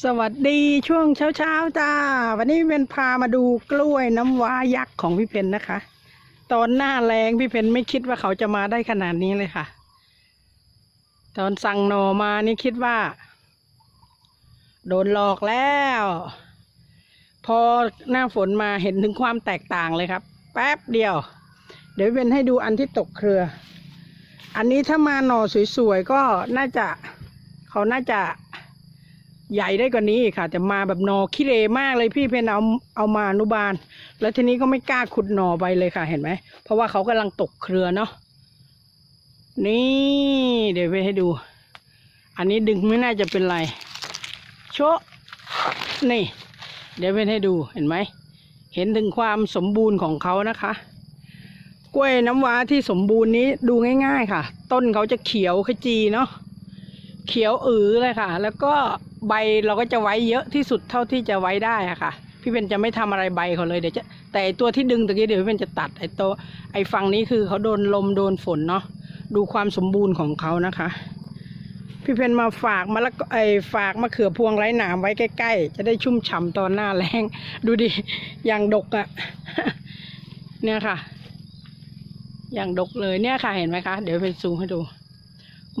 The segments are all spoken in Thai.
สวัสดีช่วงเช้าเช้าๆจ้า วันนี้เป็นพามาดูกล้วยน้ำว้ายักษ์ของพี่เพนนะคะ ตอนหน้าแรงพี่เพนไม่คิดว่าเขาจะมาได้ขนาดนี้เลยค่ะ ตอนสั่งหนอมานี่คิดว่า โดนหลอกแล้ว พอหน้าฝนมาเห็นถึงความแตกต่างเลยครับ แป๊บเดียว เดี๋ยวเป็นให้ดูอันที่ตกเครือ อันนี้ถ้ามาหน่อสวยๆก็น่าจะ เขาน่าจะ ใหญ่ได้กว่านี้ค่ะ แต่มาแบบหนอขี้เลมากเลยพี่เพนเอาเอามาอนุบาล แล้วทีนี้ก็ไม่กล้าขุดหนอไปเลยค่ะเห็นไหม เพราะว่าเขากำลังตกเครือเนาะนี่เดี๋ยวไปให้ดู อันนี้ดึงไม่น่าจะเป็นไร โชะนี่ เดี๋ยวเป็นให้ดูเห็นไหม เห็นถึงความสมบูรณ์ของเขานะคะกล้วยน้ำว้าที่สมบูรณ์นี้ดูง่าย ๆ ค่ะ ต้นเขาจะเขียวขจีเนาะเขียวอือเลยค่ะ แล้วก็ ใบเราก็จะไว้เยอะที่สุดเท่าที่จะไว้ได้อะค่ะ พี่เป็นจะไม่ทำอะไรใบเขาเลยเดี๋ยวจะแต่ตัวที่ดึงตะกี้เดี๋ยวพี่เป็นจะตัดไอ้ตัวไอ้ฝั่งนี้คือเขาโดนลมโดนฝนเนาะดูความสมบูรณ์ของเขานะคะ พี่เพนมาฝากมะละกอไอฝากมะเขือพวงไร้หนามไว้ใกล้ๆ จะได้ชุ่มฉ่ำตอนหน้าแรงดูดิอย่างดกอะเนี่ยค่ะ อย่างดกเลยเนี่ยค่ะเห็นไหมคะ เดี๋ยวเป็นซูมให้ดู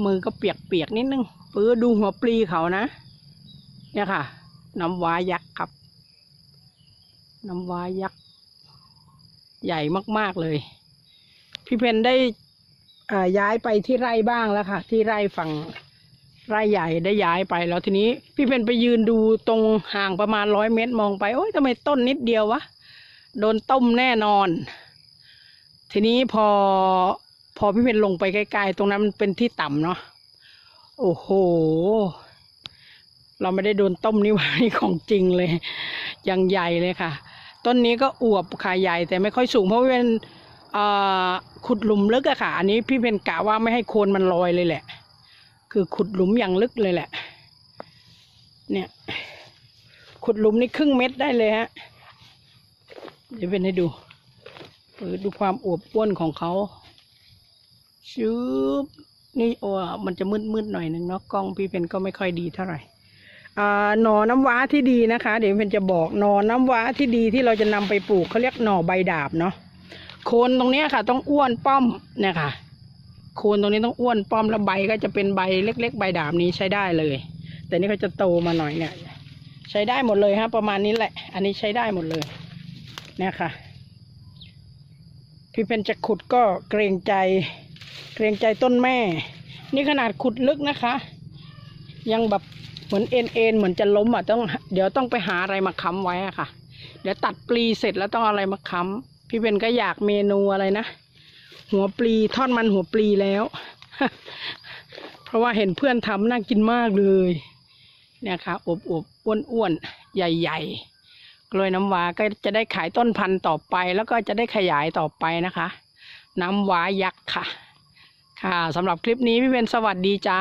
มือก็เปียกๆนิดนึงปื้อดูหัวปลีเขานะ เนี่ยค่ะ น้ำว้ายักษ์ครับ น้ำว้ายักษ์ ใหญ่มาก ๆ เลย พี่เพนได้ย้ายไปที่ไร่บ้างแล้วค่ะ ที่ไร่ฝั่งไร่ใหญ่ได้ย้ายไปแล้วทีนี้ พี่เพนไปยืนดูตรงห่างประมาณร้อยเมตรมองไปโอ๊ยทำไมต้นนิดเดียววะโดนต้มแน่นอน ทีนี้พอพอพี่เพนลงไปใกล้ๆตรงนั้นมันเป็นที่ต่ำเนาะโอ้โห เราไม่ได้โดนต้มนี่หว่านี่ของจริงเลยยังใหญ่เลยค่ะ ต้นนี้ก็อวบค่ะใหญ่แต่ไม่ค่อยสูงเพราะว่าเป็นขุดหลุมลึกอะค่ะ อันนี้พี่เป็นกะว่าไม่ให้โคนมันลอยเลยแหละ คือขุดหลุมอย่างลึกเลยแหละ เนี่ย ขุดหลุมนี่ครึ่งเม็ดได้เลยฮะ เดี๋ยวเป็นให้ดูดูความอวบอ้วนของเขาชืบนี่โอ้มันจะมืดๆหน่อยหนึ่งเนาะกล้องพี่เพนก็ไม่ค่อยดีเท่าไหร่ หน่อน้ำว้าที่ดีนะคะ เดี๋ยวเพนจะบอกหน่อน้ำว้าที่ดีที่เราจะนำไปปลูกเขาเรียกหน่อใบดาบเนาะโคนตรงเนี้ยค่ะ ต้องอ้วนป้อมเนี่ยค่ะ โคนตรงนี้ต้องอ้วนป้อมแล้วใบก็จะเป็นใบเล็ก ๆ ใบดาบนี้ใช้ได้เลย แต่นี่เขาจะโตมาหน่อยเนี่ย ใช้ได้หมดเลยฮะประมาณนี้แหละ อันนี้ใช้ได้หมดเลยเนี่ยค่ะพี่เพนจะขุดก็เกรงใจ เกรงใจต้นแม่ นี่ขนาดขุดลึกนะคะ ยังแบบ เหมือนเอ็นเอ็นเหมือนจะล้มอะต้อง เดี๋ยวต้องไปหาอะไรมาค้ำไว้อะค่ะ เดี๋ยวตัดปลีเสร็จแล้วต้องอะไรมาค้ำพี่เป็นก็อยากเมนูอะไรนะหัวปลีทอดมันหัวปลีแล้ว เพราะว่าเห็นเพื่อนทำน่ากินมากเลยเนี่ยค่ะอบอบอ้วนอ้วนใหญ่ๆกล้วยน้ำว้าก็จะได้ขายต้นพันธุ์ต่อไป แล้วก็จะได้ขยายต่อไปนะคะ น้ำว้ายักษ์ค่ะ ค่ะสำหรับคลิปนี้พี่เป็นสวัสดีจ้า